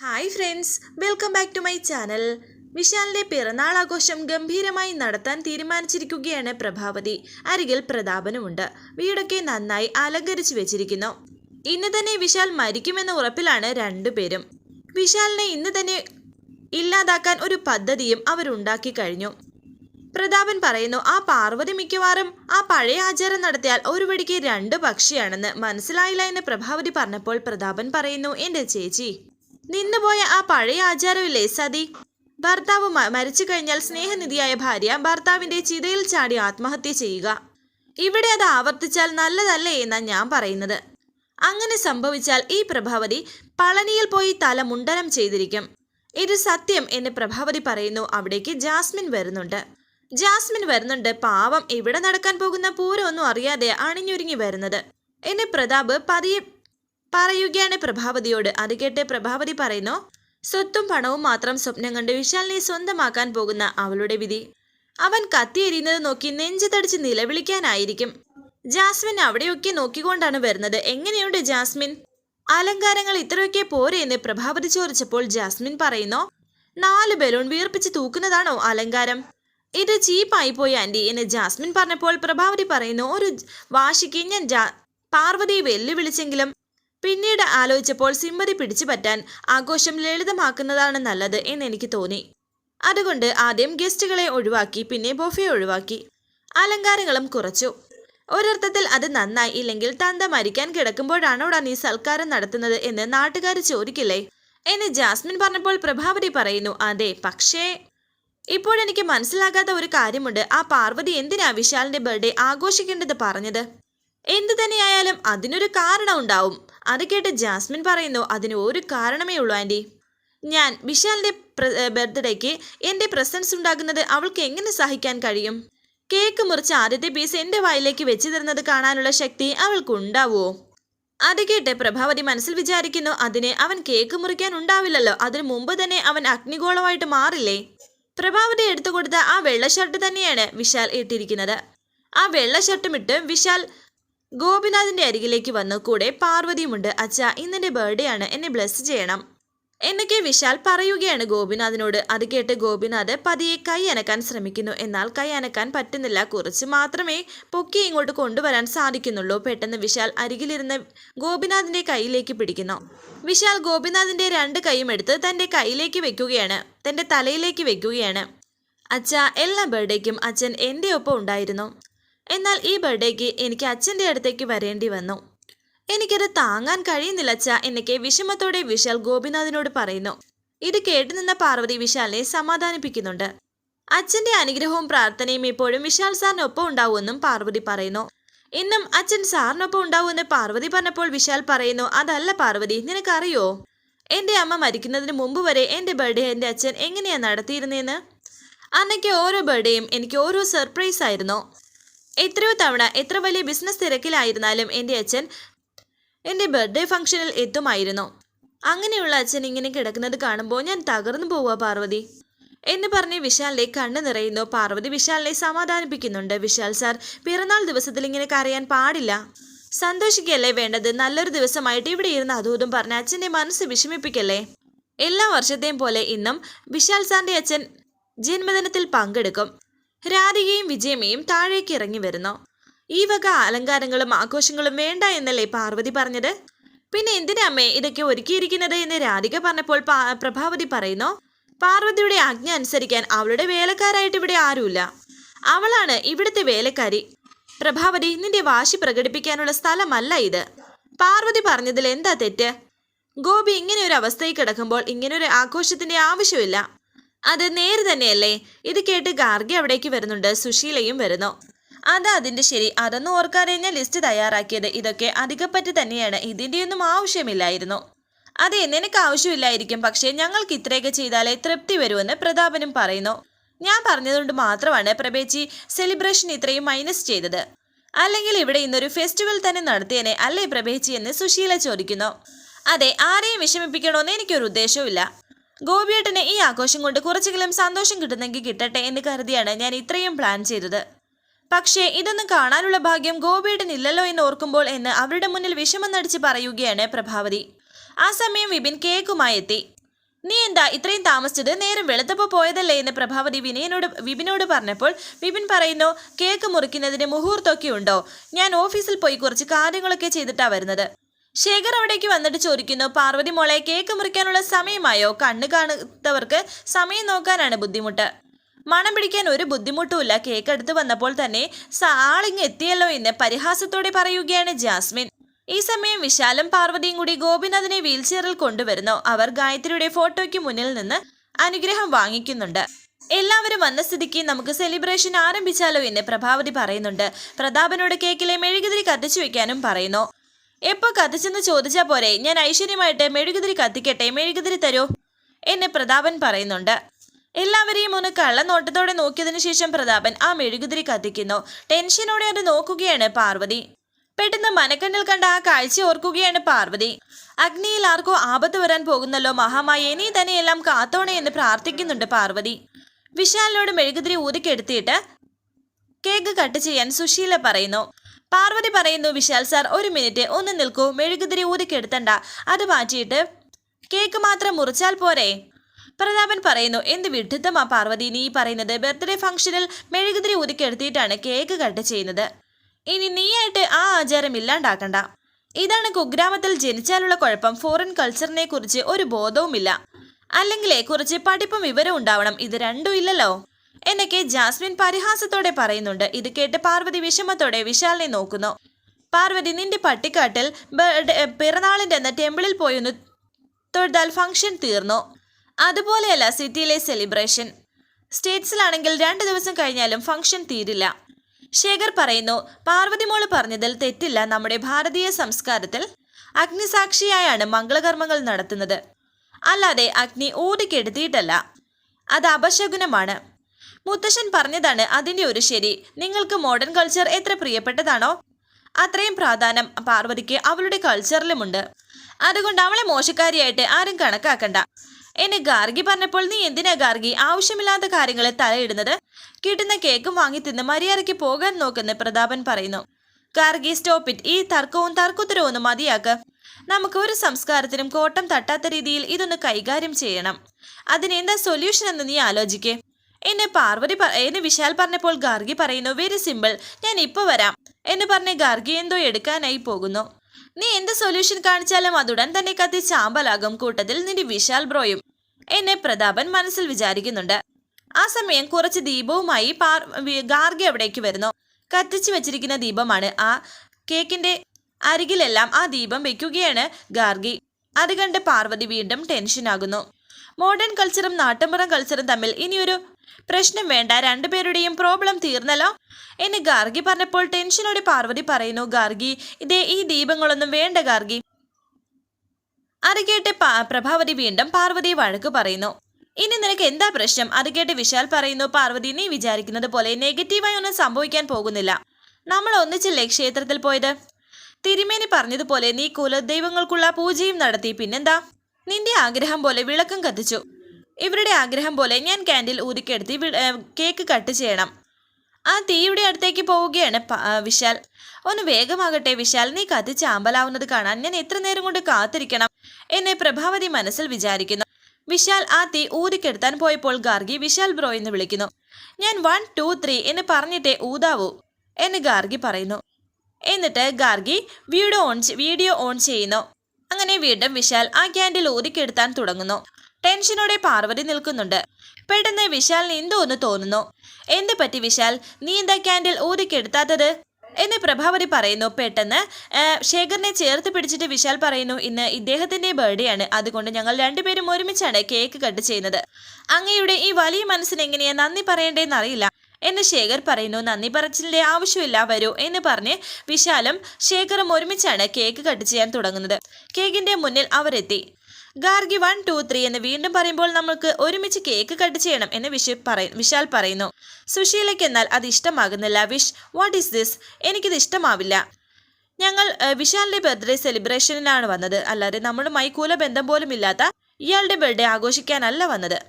Hi friends welcome back to my channel വിശാലിന്റെ പിറന്നാൾ ആഘോഷം ഗംഭീരമായി നടത്താൻ തീരുമാനിച്ചിരിക്കുകയാണ് പ്രഭാവതി. അരികിൽ പ്രതാപനുമുണ്ട്. വീടൊക്കെ നന്നായി അലങ്കരിച്ചു വെച്ചിരിക്കുന്നു. ഇന്ന് തന്നെ വിശാൽ മരിക്കുമെന്ന ഉറപ്പിലാണ് രണ്ടുപേരും വിശാലിനെ ഇന്ന് തന്നെ ഇല്ലാതാക്കാൻ ഒരു പദ്ധതിയും അവരുണ്ടാക്കി കഴിഞ്ഞു. പ്രതാപൻ പറയുന്നു ആ പാർവതി മിക്കവാറും ആ പഴയ ആചാരം നടത്തിയാൽ ഒരു വടിക്ക് രണ്ട് പക്ഷിയാണെന്ന് മനസ്സിലായില്ല എന്ന് പ്രഭാവതി പറഞ്ഞപ്പോൾ പ്രതാപൻ പറയുന്നു എന്റെ ചേച്ചി നിന്നുപോയ ആ പഴയ ആചാരമില്ലേ സതി? ഭർത്താവ് മരിച്ചു കഴിഞ്ഞാൽ സ്നേഹനിധിയായ ഭാര്യ ഭർത്താവിന്റെ ചിതയിൽ ചാടി ആത്മഹത്യ ചെയ്യുക. ഇവിടെ അത് ആവർത്തിച്ചാൽ നല്ലതല്ലേ എന്നാ ഞാൻ പറയുന്നത്. അങ്ങനെ സംഭവിച്ചാൽ ഈ പ്രഭാവതി പളനിയിൽ പോയി തല മുണ്ടനം ചെയ്തിരിക്കും. ഇത് സത്യം എന്ന് പ്രഭാവതി പറയുന്നു. അവിടേക്ക് ജാസ്മിൻ വരുന്നുണ്ട്. ജാസ്മിൻ വരുന്നുണ്ട്. പാവം ഇവിടെ നടക്കാൻ പോകുന്ന പൂരമൊന്നും അറിയാതെ അണിഞ്ഞൊരുങ്ങി വരുന്നത്. എന്നെ പ്രതാപ് പതിയെ പറയുകയാണ് പ്രഭാവതിയോട്. അത് കേട്ട് പ്രഭാവതി പറയുന്നു സ്വത്തും പണവും മാത്രം സ്വപ്നം കണ്ട് വിശാലിനെ സ്വന്തമാക്കാൻ പോകുന്ന അവളുടെ വിധി. അവൻ കത്തിയെരിയുന്നത് നോക്കി നെഞ്ചു തടിച്ച് നിലവിളിക്കാനായിരിക്കും. ജാസ്മിൻ അവിടെയൊക്കെ നോക്കിക്കൊണ്ടാണ് വരുന്നത്. എങ്ങനെയുണ്ട് ജാസ്മിൻ? അലങ്കാരങ്ങൾ ഇത്രയൊക്കെ പോരെ എന്ന് പ്രഭാവതി ചോദിച്ചപ്പോൾ ജാസ്മിൻ പറയുന്നു നാല് ബലൂൺ വീർപ്പിച്ച് തൂക്കുന്നതാണോ അലങ്കാരം? ഇത് ചീപ്പായി പോയി ആന്റി എന്ന് ജാസ്മിൻ പറഞ്ഞപ്പോൾ പ്രഭാവതി പറയുന്നു ഒരു വാശിക്ക് ഞാൻ ജാ- പാർവതിയെ വെല്ലുവിളിച്ചെങ്കിലും പിന്നീട് ആലോചിച്ചപ്പോൾ സിമ്മതി പിടിച്ചു പറ്റാൻ ആഘോഷം ലളിതമാക്കുന്നതാണ് നല്ലത് എന്ന് എനിക്ക് തോന്നി. അതുകൊണ്ട് ആദ്യം ഗസ്റ്റുകളെ ഒഴിവാക്കി പിന്നെ ബൊഫെ ഒഴിവാക്കി. അലങ്കാരങ്ങളും കുറച്ചു. ഒരർത്ഥത്തിൽ അത് നന്നായി ഇല്ലെങ്കിൽ തന്ത മരിക്കാൻ കിടക്കുമ്പോഴാണോടാ നീ സൽക്കാരം നടത്തുന്നത് എന്ന് നാട്ടുകാർ ചോദിക്കില്ലേ? എന്ന് ജാസ്മിൻ പറഞ്ഞപ്പോൾ പ്രഭാവതി പറയുന്നു അതെ പക്ഷേ ഇപ്പോഴെനിക്ക് മനസ്സിലാകാത്ത ഒരു കാര്യമുണ്ട്. ആ പാർവതി എന്തിനാ വിശാലിന്റെ ബർത്ത്ഡേ ആഘോഷിക്കേണ്ടത് പറഞ്ഞത്? എന്തു തന്നെയായാലും അതിനൊരു കാരണം ഉണ്ടാവും. അത് കേട്ട് ജാസ്മിൻ പറയുന്നു അതിന് ഒരു കാരണമേ ഉള്ളൂ ആന്റി. ഞാൻ വിശാലിന്റെ ബർത്ത്ഡേക്ക് എന്റെ പ്രസൻസ് ഉണ്ടാകുന്നത് അവൾക്ക് എങ്ങനെ സഹിക്കാൻ കഴിയും? കേക്ക് മുറിച്ച് ആദ്യത്തെ പീസ് എന്റെ വായിലേക്ക് വെച്ച് തരുന്നത് കാണാനുള്ള ശക്തി അവൾക്ക് ഉണ്ടാവുമോ അത് കേട്ട് പ്രഭാവതി മനസ്സിൽ വിചാരിക്കുന്നു അതിന് അവൻ കേക്ക് മുറിക്കാൻ ഉണ്ടാവില്ലല്ലോ. അതിനു മുമ്പ് തന്നെ അവൻ അഗ്നിഗോളമായിട്ട് മാറില്ലേ? പ്രഭാവതി എടുത്തു കൊടുത്ത ആ വെള്ള ഷർട്ട് തന്നെയാണ് വിശാൽ ഇട്ടിരിക്കുന്നത്. ആ വെള്ള ഷർട്ടും ഇട്ട് വിശാൽ ഗോപിനാഥിന്റെ അരികിലേക്ക് വന്നു. കൂടെ പാർവതിയുമുണ്ട്. അച്ഛ ഇന്നെന്റെ ബർത്ത്ഡേ ആണ്. എന്നെ ബ്ലെസ് ചെയ്യണം. എന്നൊക്കെ വിശാൽ പറയുകയാണ് ഗോപിനാഥിനോട്. അത് കേട്ട് ഗോപിനാഥ് പതിയെ കൈ അനക്കാൻ ശ്രമിക്കുന്നു. എന്നാൽ കൈ അനക്കാൻ പറ്റുന്നില്ല. കുറച്ച് മാത്രമേ പൊക്കി ഇങ്ങോട്ട് കൊണ്ടുവരാൻ സാധിക്കുന്നുള്ളൂ. പെട്ടെന്ന് വിശാൽ അരികിലിരുന്ന് ഗോപിനാഥിന്റെ കൈയിലേക്ക് പിടിക്കുന്നു. വിശാൽ ഗോപിനാഥിന്റെ രണ്ട് കൈയും എടുത്ത് തന്റെ കൈയിലേക്ക് വെക്കുകയാണ്. തന്റെ തലയിലേക്ക് വെക്കുകയാണ്. അച്ഛ എല്ലാ ബർത്ത്ഡേക്കും അച്ഛൻ എന്റെ ഒപ്പം ഉണ്ടായിരുന്നു. എന്നാൽ ഈ ബർത്ത്ഡേക്ക് എനിക്ക് അച്ഛന്റെ അടുത്തേക്ക് വരേണ്ടി വന്നു. എനിക്കത് താങ്ങാൻ കഴിയുന്നില്ല അച്ഛ എന്നൊക്കെ വിഷമത്തോടെ വിശാൽ ഗോപിനാഥിനോട് പറയുന്നു. ഇത് കേട്ടുനിന്ന പാർവതി വിശാലിനെ സമാധാനിപ്പിക്കുന്നുണ്ട്. അച്ഛന്റെ അനുഗ്രഹവും പ്രാർത്ഥനയും ഇപ്പോഴും വിശാൽ സാറിനൊപ്പം ഉണ്ടാവുമെന്നും പാർവതി പറയുന്നു. ഇന്നും അച്ഛൻ സാറിനൊപ്പം ഉണ്ടാവുമെന്ന് പാർവതി പറഞ്ഞപ്പോൾ വിശാൽ പറയുന്നു അതല്ല പാർവതി നിനക്കറിയോ? എന്റെ അമ്മ മരിക്കുന്നതിന് മുമ്പ് വരെ എന്റെ ബർത്ത്ഡേ എന്റെ അച്ഛൻ എങ്ങനെയാണ് നടത്തിയിരുന്നേന്ന്? അന്നൊക്കെ ഓരോ ബർത്ത്ഡേയും എനിക്ക് ഓരോ സർപ്രൈസ് ആയിരുന്നു എത്രയോ തവണ എത്ര വലിയ ബിസിനസ് തിരക്കിലായിരുന്നാലും എന്റെ അച്ഛൻ എന്റെ ബർത്ത്ഡേ ഫംഗ്ഷനിൽ എത്തുമായിരുന്നു. അങ്ങനെയുള്ള അച്ഛൻ ഇങ്ങനെ കിടക്കുന്നത് കാണുമ്പോൾ ഞാൻ തകർന്നു പോവുക പാർവതി. എന്ന് പറഞ്ഞ് വിശാലിനെ കണ്ണു നിറയുന്നു. പാർവതി വിശാലിനെ സമാധാനിപ്പിക്കുന്നുണ്ട്. വിശാൽ സാർ പിറന്നാൾ ദിവസത്തിൽ ഇങ്ങനെ കരയാൻ പാടില്ല. സന്തോഷിക്കല്ലേ വേണ്ടത്? നല്ലൊരു ദിവസമായിട്ട് ഇവിടെ ഇരുന്ന് അതൂതും പറഞ്ഞ് അച്ഛന്റെ മനസ്സ് വിഷമിപ്പിക്കല്ലേ? എല്ലാ വർഷത്തെയും പോലെ ഇന്നും വിശാൽ സാറിന്റെ അച്ഛൻ ജന്മദിനത്തിൽ പങ്കെടുക്കും. രാധികയും വിജയമയും താഴേക്ക് ഇറങ്ങി വരുന്നു. ഈ വക അലങ്കാരങ്ങളും ആഘോഷങ്ങളും വേണ്ട എന്നല്ലേ പാർവതി പറഞ്ഞത്? പിന്നെ എന്തിനമ്മേ ഇതൊക്കെ ഒരുക്കിയിരിക്കുന്നത് എന്ന് രാധിക പറഞ്ഞപ്പോൾ പ്രഭാവതി പറയുന്നു പാർവതിയുടെ ആജ്ഞ അനുസരിക്കാൻ അവളുടെ വേലക്കാരായിട്ട് ഇവിടെ ആരുമില്ല. അവളാണ് ഇവിടുത്തെ വേലക്കാരി. പ്രഭാവതി നിന്റെ വാശി പ്രകടിപ്പിക്കാനുള്ള സ്ഥലമല്ല ഇത്. പാർവതി പറഞ്ഞതിൽ എന്താ തെറ്റ്? ഗോപി ഇങ്ങനെ ഒരു അവസ്ഥയിൽ കിടക്കുമ്പോൾ ഇങ്ങനെ ഒരു ആഘോഷത്തിന്റെ ആവശ്യമില്ല. അത് നേര് തന്നെയല്ലേ? ഇത് കേട്ട് ഗാർഗി അവിടേക്ക് വരുന്നുണ്ട്. സുശീലയും വരുന്നു. അതാ അതിന്റെ ശരി. അതൊന്നും ഓർക്കാറിഞ്ഞ ലിസ്റ്റ് തയ്യാറാക്കിയത്. ഇതൊക്കെ അധികപ്പറ്റി തന്നെയാണ്. ഇതിന്റെയൊന്നും ആവശ്യമില്ലായിരുന്നു. അതെ നിനക്ക് ആവശ്യമില്ലായിരിക്കും. പക്ഷേ ഞങ്ങൾക്ക് ഇത്രയൊക്കെ ചെയ്താലേ തൃപ്തി വരുമെന്ന് പ്രതാപനും പറയുന്നു. ഞാൻ പറഞ്ഞതുകൊണ്ട് മാത്രമാണ് പ്രഭേച്ചി സെലിബ്രേഷൻ ഇത്രയും മൈനസ് ചെയ്തത്. അല്ലെങ്കിൽ ഇവിടെ ഇന്നൊരു ഫെസ്റ്റിവൽ തന്നെ നടത്തിയനെ അല്ലേ പ്രഭേച്ചി എന്ന് സുശീല ചോദിക്കുന്നു. അതെ ആരെയും വിഷമിപ്പിക്കണമെന്ന് എനിക്കൊരു ഉദ്ദേശവുമില്ല. ഗോപിയേട്ടന് ഈ ആഘോഷം കൊണ്ട് കുറച്ചെങ്കിലും സന്തോഷം കിട്ടുന്നെങ്കിൽ കിട്ടട്ടെ എന്ന് കരുതിയാണ് ഞാൻ ഇത്രയും പ്ലാൻ ചെയ്തത്. പക്ഷേ ഇതൊന്നും കാണാനുള്ള ഭാഗ്യം ഗോപിയേട്ടൻ ഇല്ലല്ലോ എന്ന് ഓർക്കുമ്പോൾ എന്ന് അവരുടെ മുന്നിൽ വിഷമം നടിച്ച് പറയുകയാണ് പ്രഭാവതി. ആ സമയം വിപിൻ കേക്കുമായി എത്തി. നീ എന്താ ഇത്രയും താമസിച്ചത്? നേരം വെളുത്തപ്പോ പോയതല്ലേ? എന്ന് പ്രഭാവതി വിനയനോട് വിപിനോട് പറഞ്ഞപ്പോൾ വിപിൻ പറയുന്നു കേക്ക് മുറിക്കുന്നതിന് മുഹൂർത്തമൊക്കെ ഉണ്ടോ? ഞാൻ ഓഫീസിൽ പോയി കുറച്ച് കാര്യങ്ങളൊക്കെ ചെയ്തിട്ടാണ് വരുന്നത്. ശേഖർ അവിടേക്ക് വന്നിട്ട് ചോദിക്കുന്നു പാർവതി മോളെ കേക്ക് മുറിക്കാനുള്ള സമയമായോ? കണ്ണു കാണുന്നവർക്ക് സമയം നോക്കാനാണ് ബുദ്ധിമുട്ട്. മണം പിടിക്കാൻ ഒരു ബുദ്ധിമുട്ടുമില്ല. കേക്ക് എടുത്തു വന്നപ്പോൾ തന്നെ ആളിങ് എത്തിയല്ലോ എന്ന് പരിഹാസത്തോടെ പറയുകയാണ് ജാസ്മിൻ. ഈ സമയം വിശാലും പാർവതിയും കൂടി ഗോപിനാഥിനെ വീൽചെയറിൽ കൊണ്ടുവരുന്നു. അവർ ഗായത്രിയുടെ ഫോട്ടോയ്ക്ക് മുന്നിൽ നിന്ന് അനുഗ്രഹം വാങ്ങിക്കുന്നുണ്ട്. എല്ലാവരും വന്ന സ്ഥിതിക്ക് നമുക്ക് സെലിബ്രേഷൻ ആരംഭിച്ചാലോ എന്ന് പ്രഭാവതി പറയുന്നുണ്ട്. പ്രതാപനോട് കേക്കിലെ മെഴുകുതിരി കത്തിച്ചു വെക്കാനും പറയുന്നു. എപ്പോ കത്തിച്ചെന്ന് ചോദിച്ചാ പോരെ? ഞാൻ ഐശ്വര്യമായിട്ട് മെഴുകുതിരി കത്തിക്കട്ടെ? മെഴുകുതിരി തരൂ? എന്നെ പ്രതാപൻ പറയുന്നുണ്ട്. എല്ലാവരെയും ഒന്ന് കള്ളനോട്ടത്തോടെ നോക്കിയതിനു ശേഷം പ്രതാപൻ ആ മെഴുകുതിരി കത്തിക്കുന്നു. ടെൻഷനോടെ അത് നോക്കുകയാണ് പാർവതി. പെട്ടെന്ന് മനക്കണ്ണിൽ കണ്ട ആ കാഴ്ച ഓർക്കുകയാണ് പാർവതി. അഗ്നിയിൽ ആർക്കോ ആപത്ത് വരാൻ പോകുന്നല്ലോ മഹാമായ നീ തന്നെ എല്ലാം കാത്തോണേ എന്ന് പ്രാർത്ഥിക്കുന്നുണ്ട് പാർവതി. വിശാലിനോട് മെഴുകുതിരി ഊതിക്കെടുത്തിയിട്ട് കേക്ക് കട്ട് ചെയ്യാൻ സുശീല പറയുന്നു. പാർവതി പറയുന്നു വിശാൽ സാർ ഒരു മിനിറ്റ് ഒന്ന് നിൽക്കൂ മെഴുകുതിരി ഊതിക്കെടുത്തണ്ട. അത് മാറ്റിയിട്ട് കേക്ക് മാത്രം മുറിച്ചാൽ പോരെ? പ്രതാപൻ പറയുന്നു എന്ത് വിഡ്ഢിത്തമാ പാർവതി നീ പറയുന്നത്. ബർത്ത്ഡേ ഫംഗ്ഷനിൽ മെഴുകുതിരി ഊതിക്കെടുത്തിയിട്ടാണ് കേക്ക് കട്ട് ചെയ്യുന്നത്. ഇനി നീയായിട്ട് ആ ആചാരം ഇല്ലാണ്ടാക്കണ്ട. ഇതാണ് കുഗ്രാമത്തിൽ ജനിച്ചാലുള്ള കുഴപ്പം. ഫോറിൻ കൾച്ചറിനെ കുറിച്ച് ഒരു ബോധവുമില്ല. അല്ലെങ്കിലേ കുറച്ച് പഠിപ്പും വിവരവും ഉണ്ടാവണം. ഇത് രണ്ടും ഇല്ലല്ലോ. എന്നൊക്കെ ജാസ്മിൻ പരിഹാസത്തോടെ പറയുന്നുണ്ട്. ഇത് കേട്ട് പാർവതി വിഷമത്തോടെ വിശാലിനെ നോക്കുന്നു. പാർവതി നിന്റെ പട്ടിക്കാട്ടിൽ പിറന്നാളിന്റെ എന്ന ടെമ്പിളിൽ പോയൊന്ന് തൊഴുതാൽ ഫംഗ്ഷൻ തീർന്നു. അതുപോലെയല്ല സിറ്റിയിലെ സെലിബ്രേഷൻ. സ്റ്റേറ്റ്സിലാണെങ്കിൽ രണ്ട് ദിവസം കഴിഞ്ഞാലും ഫംഗ്ഷൻ തീരില്ല. ശേഖർ പറയുന്നു പാർവതി മോൾ പറഞ്ഞതിൽ തെറ്റില്ല. നമ്മുടെ ഭാരതീയ സംസ്കാരത്തിൽ അഗ്നിസാക്ഷിയായാണ് മംഗളകർമ്മങ്ങൾ നടത്തുന്നത്. അല്ലാതെ അഗ്നി ഊതിക്കെടുത്തിയിട്ടല്ല അത് അപശകുനമാണ്. മുത്തശ്ശൻ പറഞ്ഞതാണ് അതിന്റെ ഒരു ശരി. നിങ്ങൾക്ക് മോഡേൺ കൾച്ചർ എത്ര പ്രിയപ്പെട്ടതാണോ അത്രയും പ്രാധാന്യം പാർവതിക്ക് അവളുടെ കൾച്ചറിലുമുണ്ട് അതുകൊണ്ട് അവളെ മോശക്കാരിയായിട്ട് ആരും കണക്കാക്കണ്ട. എന്നെ ഗാർഗി പറഞ്ഞപ്പോൾ നീ എന്തിനാ ഗാർഗി? ആവശ്യമില്ലാത്ത കാര്യങ്ങളെ തലയിടുന്നത്? കിട്ടുന്ന കേക്കും വാങ്ങി തിന്ന് മര്യാദയ്ക്ക് പോകാൻ നോക്കുന്ന പ്രതാപൻ പറയുന്നു. ഗാർഗി സ്റ്റോപ്പ് ഇറ്റ് ഈ തർക്കവും തർക്കുത്തരവും മതിയാക്ക്. നമുക്ക് ഒരു സംസ്കാരത്തിനും കോട്ടം തട്ടാത്ത രീതിയിൽ ഇതൊന്ന് കൈകാര്യം ചെയ്യണം. അതിനെന്താ സൊല്യൂഷൻ എന്ന് നീ ആലോചിക്കേ. എന്നെ പാർവതി എന്നെ വിശാൽ പറഞ്ഞപ്പോൾ ഗാർഗി പറയുന്നു വെരി സിമ്പിൾ ഞാൻ ഇപ്പൊ വരാം. എന്ന് പറഞ്ഞ് ഗാർഗി എന്തോ എടുക്കാനായി പോകുന്നു. നീ എന്ത് സൊല്യൂഷൻ കാണിച്ചാലും അതുടൻ തന്നെ കത്തി ചാമ്പലാകും കൂട്ടത്തിൽ നിന്റെ വിശാൽ ബ്രോയും എന്നെ പ്രതാപൻ മനസ്സിൽ വിചാരിക്കുന്നുണ്ട്. ആ സമയം കുറച്ച് ദീപവുമായി പാർ ഗാർഗി അവിടേക്ക് വരുന്നു. കത്തിച്ചു വെച്ചിരിക്കുന്ന ദീപമാണ് ആ കേക്കിന്റെ അരികിലെല്ലാം ആ ദീപം വെക്കുകയാണ് ഗാർഗി. അത് കണ്ട് പാർവതി വീണ്ടും ടെൻഷൻ ടെൻഷനാകുന്നു. മോഡേൺ കൾച്ചറും നാട്ടുമ്പുറം കൾച്ചറും തമ്മിൽ ഇനിയൊരു പ്രശ്നം വേണ്ട രണ്ടുപേരുടെയും പ്രോബ്ലം തീർന്നല്ലോ. എന്ന് ഗാർഗി പറഞ്ഞപ്പോൾ ടെൻഷനോടെ പാർവതി പറയുന്നു ഗാർഗി ഇതേ ഈ ദീപങ്ങളൊന്നും വേണ്ട ഗാർഗി. അത് കേട്ട് പ്രഭാവതി വീണ്ടും പാർവതി വഴക്ക് പറയുന്നു. ഇനി നിനക്ക് എന്താ പ്രശ്നം? അത് കേട്ട് വിശാൽ പറയുന്നു പാർവതി നീ വിചാരിക്കുന്നത് പോലെ നെഗറ്റീവായി ഒന്നും സംഭവിക്കാൻ പോകുന്നില്ല. നമ്മൾ ഒന്നിച്ചല്ലേ ക്ഷേത്രത്തിൽ പോയത്? തിരുമേനി പറഞ്ഞതുപോലെ നീ കുലദൈവങ്ങൾക്കുള്ള പൂജയും നടത്തി പിന്നെന്താ? നിന്റെ ആഗ്രഹം പോലെ വിളക്കും കത്തിച്ചു. ഇവരുടെ ആഗ്രഹം പോലെ ഞാൻ ക്യാൻഡിൽ ഊതിക്കെടുത്തി കേക്ക് കട്ട് ചെയ്യണം. ആ തീയുടെ അടുത്തേക്ക് പോവുകയാണ് വിശാൽ. ഒന്ന് വേഗമാകട്ടെ വിശാൽ നീ കത്തിച്ച് ആമ്പലാവുന്നത് കാണാൻ ഞാൻ എത്ര നേരം കൊണ്ട് കാത്തിരിക്കണം? എന്നെ പ്രഭാവതി മനസ്സിൽ വിചാരിക്കുന്നു. വിശാൽ ആ തീ ഊതിക്കെടുത്താൻ പോയപ്പോൾ ഗാർഗി വിശാൽ ബ്രോ എന്ന് വിളിക്കുന്നു. ഞാൻ വൺ ടു ത്രീ എന്ന് പറഞ്ഞിട്ടേ ഊതാവൂ എന്ന് ഗാർഗി പറയുന്നു. എന്നിട്ട് Gargi video on video on ചെയ്യുന്നു. അങ്ങനെ വീണ്ടും വിശാൽ ആ ക്യാൻഡിൽ ഊതിക്കെടുത്താൻ തുടങ്ങുന്നു. ടെൻഷനോടെ പാർവതി നിൽക്കുന്നുണ്ട്. പെട്ടെന്ന് വിശാലിന് എന്തോ ഒന്ന് തോന്നുന്നു. എന്ത് പറ്റി വിശാൽ? നീ എന്താ ക്യാൻഡിൽ ഊതിക്കെടുത്താത്തത്? എന്ന് പ്രഭാവതി പറയുന്നു. പെട്ടെന്ന് ശേഖറിനെ ചേർത്ത് പിടിച്ചിട്ട് വിശാൽ പറയുന്നു ഇന്ന് ഇദ്ദേഹത്തിന്റെ ബർത്ത്ഡേ ആണ്. അതുകൊണ്ട് ഞങ്ങൾ രണ്ടുപേരും ഒരുമിച്ചാണ് കേക്ക് കട്ട് ചെയ്യുന്നത്. അങ്ങയുടെ ഈ വലിയ മനസ്സിന് എങ്ങനെയാ നന്ദി പറയേണ്ടതെന്ന് അറിയില്ല. എന്ന് ശേഖർ പറയുന്നു. നന്ദി പറച്ചിലിന്റെ ആവശ്യമില്ല വരൂ എന്ന് പറഞ്ഞ് വിശാലും ശേഖറും ഒരുമിച്ചാണ് കേക്ക് കട്ട് ചെയ്യാൻ തുടങ്ങുന്നത്. കേക്കിന്റെ മുന്നിൽ അവരെത്തി. ഗാർഗി വൺ ടു ത്രീ എന്ന് വീണ്ടും പറയുമ്പോൾ നമ്മൾക്ക് ഒരുമിച്ച് കേക്ക് കട്ട് ചെയ്യണം എന്ന് വിഷു പറ വിശാൽ പറയുന്നു. സുശീലയ്ക്ക് എന്നാൽ അത് ഇഷ്ടമാകുന്നില്ല. വിഷ് വാട്ട് ഈസ് ദിസ് എനിക്കിത് ഇഷ്ടമാവില്ല. ഞങ്ങൾ വിശാലിന്റെ ബർത്ത്ഡേ സെലിബ്രേഷനിലാണ് വന്നത്. അല്ലാതെ നമ്മളുമായി കൂലബന്ധം പോലും ഇല്ലാത്ത ഇയാളുടെ ബർത്ത്ഡേ ആഘോഷിക്കാനല്ല വന്നത്.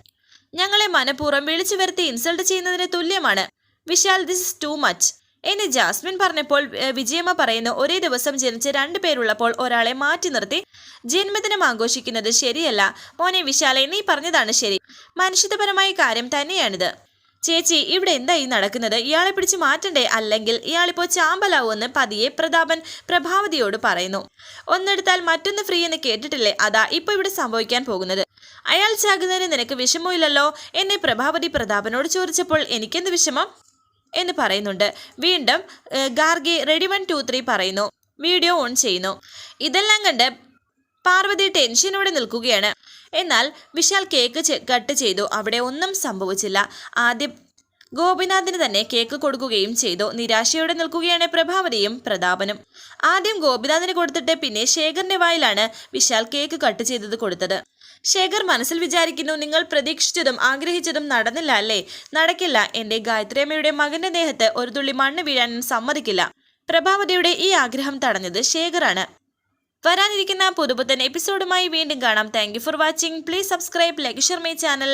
ഞങ്ങളെ മനഃപൂർവം വിളിച്ചു വരുത്തി ഇൻസൾട്ട് ചെയ്യുന്നതിന് തുല്യമാണ്. Vishal this is too much എന്ന് ജാസ്മിൻ പറഞ്ഞപ്പോൾ വിജയമ്മ പറയുന്നു ഒരേ ദിവസം ജനിച്ച രണ്ടു പേരുള്ളപ്പോൾ ഒരാളെ മാറ്റി നിർത്തി. ജന്മദിനം ആഘോഷിക്കുന്നത് ശരിയല്ല. മോനെ വിശാല നീ പറഞ്ഞതാണ് ശരി. മനുഷ്യത്വപരമായ കാര്യം തന്നെയാണിത്. ചേച്ചി ഇവിടെ എന്താ ഈ നടക്കുന്നത്? ഇയാളെ പിടിച്ച് മാറ്റണ്ടേ? അല്ലെങ്കിൽ ഇയാളിപ്പോ ചാമ്പലാവുമെന്ന് പതിയെ പ്രതാപൻ പ്രഭാവതിയോട് പറയുന്നു. ഒന്നെടുത്താൽ മറ്റൊന്ന് ഫ്രീ എന്ന് കേട്ടിട്ടില്ലേ? അതാ ഇപ്പൊ ഇവിടെ സംഭവിക്കാൻ പോകുന്നത്. അയാൾ ചാകുന്നതിന് നിനക്ക് വിഷമമില്ലല്ലോ? എന്നെ പ്രഭാവതി പ്രതാപനോട് ചോദിച്ചപ്പോൾ എനിക്കെന്ത് വിഷമം? എന്ന് പറയുന്നുണ്ട്. വീണ്ടും Gargi ready one two three പറയുന്നു. വീഡിയോ ഓൺ ചെയ്യുന്നു. ഇതെല്ലാം കണ്ട് പാർവതി ടെൻഷനോടെ നിൽക്കുകയാണ്. എന്നാൽ വിശാൽ കേക്ക് കട്ട് ചെയ്തു. അവിടെ ഒന്നും സംഭവിച്ചില്ല. ആദ്യം ഗോപിനാഥിന് തന്നെ കേക്ക് കൊടുക്കുകയും ചെയ്തു. നിരാശയോടെ നിൽക്കുകയാണ് പ്രഭാവതിയും പ്രതാപനും. ആദ്യം ഗോപിനാഥിന് കൊടുത്തിട്ട് പിന്നെ ശേഖറിന്റെ വായിലാണ് വിശാൽ കേക്ക് കട്ട് ചെയ്തത് കൊടുത്തത്. ശേഖർ മനസ്സിൽ വിചാരിക്കുന്നു നിങ്ങൾ പ്രതീക്ഷിച്ചതും ആഗ്രഹിച്ചതും നടന്നില്ല അല്ലേ? നടക്കില്ല. എന്റെ ഗായത്രിയമ്മയുടെ മകന്റെ ദേഹത്ത് ഒരു തുള്ളി മണ്ണ് വീഴാൻ സമ്മതിക്കില്ല. പ്രഭാവതിയുടെ ഈ ആഗ്രഹം തടഞ്ഞത് ശേഖറാണ്. വരാനിരിക്കുന്ന പുതുപുത്തൻ എപ്പിസോഡുമായി വീണ്ടും കാണാം. Thank for watching. Please subscribe. Like share my channel.